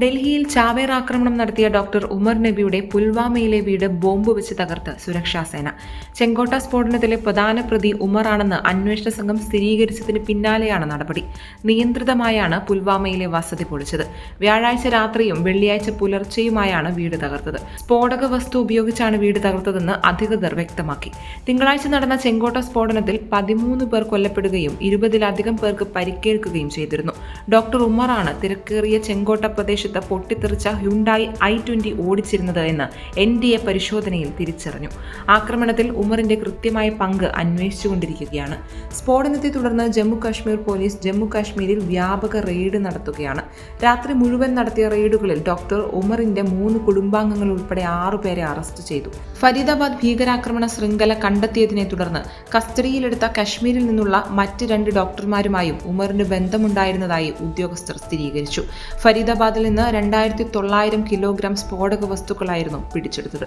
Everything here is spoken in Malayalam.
ഡൽഹിയിൽ ചാവേർ ആക്രമണം നടത്തിയ ഡോക്ടർ ഉമർ നബിയുടെ പുൽവാമയിലെ വീട് ബോംബ് വെച്ച് തകർത്ത് സുരക്ഷാസേന ചെങ്കോട്ട സ്ഫോടനത്തിലെ പ്രധാന പ്രതി ഉമറാണെന്ന് അന്വേഷണ സംഘം സ്ഥിരീകരിച്ചതിന് പിന്നാലെയാണ് നടപടി. നിയന്ത്രിതമായാണ് പുൽവാമയിലെ വസതി പൊളിച്ചത്. വ്യാഴാഴ്ച രാത്രിയും വെള്ളിയാഴ്ച പുലർച്ചെയുമായാണ് വീട് തകർത്തത്. സ്ഫോടക വസ്തു ഉപയോഗിച്ചാണ് വീട് തകർത്തതെന്ന് അധികൃതർ വ്യക്തമാക്കി. തിങ്കളാഴ്ച നടന്ന ചെങ്കോട്ട സ്ഫോടനത്തിൽ പതിമൂന്ന് പേർ കൊല്ലപ്പെടുകയും ഇരുപതിലധികം പേർക്ക് പരിക്കേൽക്കുകയും ചെയ്തിരുന്നു. ഡോക്ടർ ഉമറാണ് തിരക്കേറിയ ചെങ്കോട്ട പ്രദേശത്ത് പൊട്ടിത്തെറിച്ച ഹ്യുണ്ടായി ഐ ട്വന്റി ഓടിച്ചിരുന്നത് എന്ന് എൻ ഡി എ പരിശോധനയിൽ തിരിച്ചറിഞ്ഞു. ആക്രമണത്തിൽ ഉമറിന്റെ കൃത്യമായ പങ്ക് അന്വേഷിച്ചുകൊണ്ടിരിക്കുകയാണ്. സ്ഫോടനത്തെ തുടർന്ന് ജമ്മു കാശ്മീർ പോലീസ് ജമ്മു കാശ്മീരിൽ വ്യാപക റെയ്ഡ് നടത്തുകയാണ്. രാത്രി മുഴുവൻ നടത്തിയ റെയ്ഡുകളിൽ ഡോക്ടർ ഉമറിന്റെ മൂന്ന് കുടുംബാംഗങ്ങൾ ഉൾപ്പെടെ ആറുപേരെ അറസ്റ്റ് ചെയ്തു. ഫരീദാബാദ് ഭീകരാക്രമണ ശൃംഖല കണ്ടെത്തിയതിനെ തുടർന്ന് കസ്റ്റഡിയിലെടുത്ത കശ്മീരിൽ നിന്നുള്ള മറ്റ് രണ്ട് ഡോക്ടർമാരുമായും ഉമറിന് ബന്ധമുണ്ടായിരുന്നതായി ഉദ്യോഗസ്ഥർ സ്ഥിരീകരിച്ചു. ഫരീദാബാദിൽ നിന്ന് രണ്ടായിരത്തി തൊള്ളായിരം കിലോഗ്രാം സ്ഫോടക വസ്തുക്കളായിരുന്നു പിടിച്ചെടുത്തത്.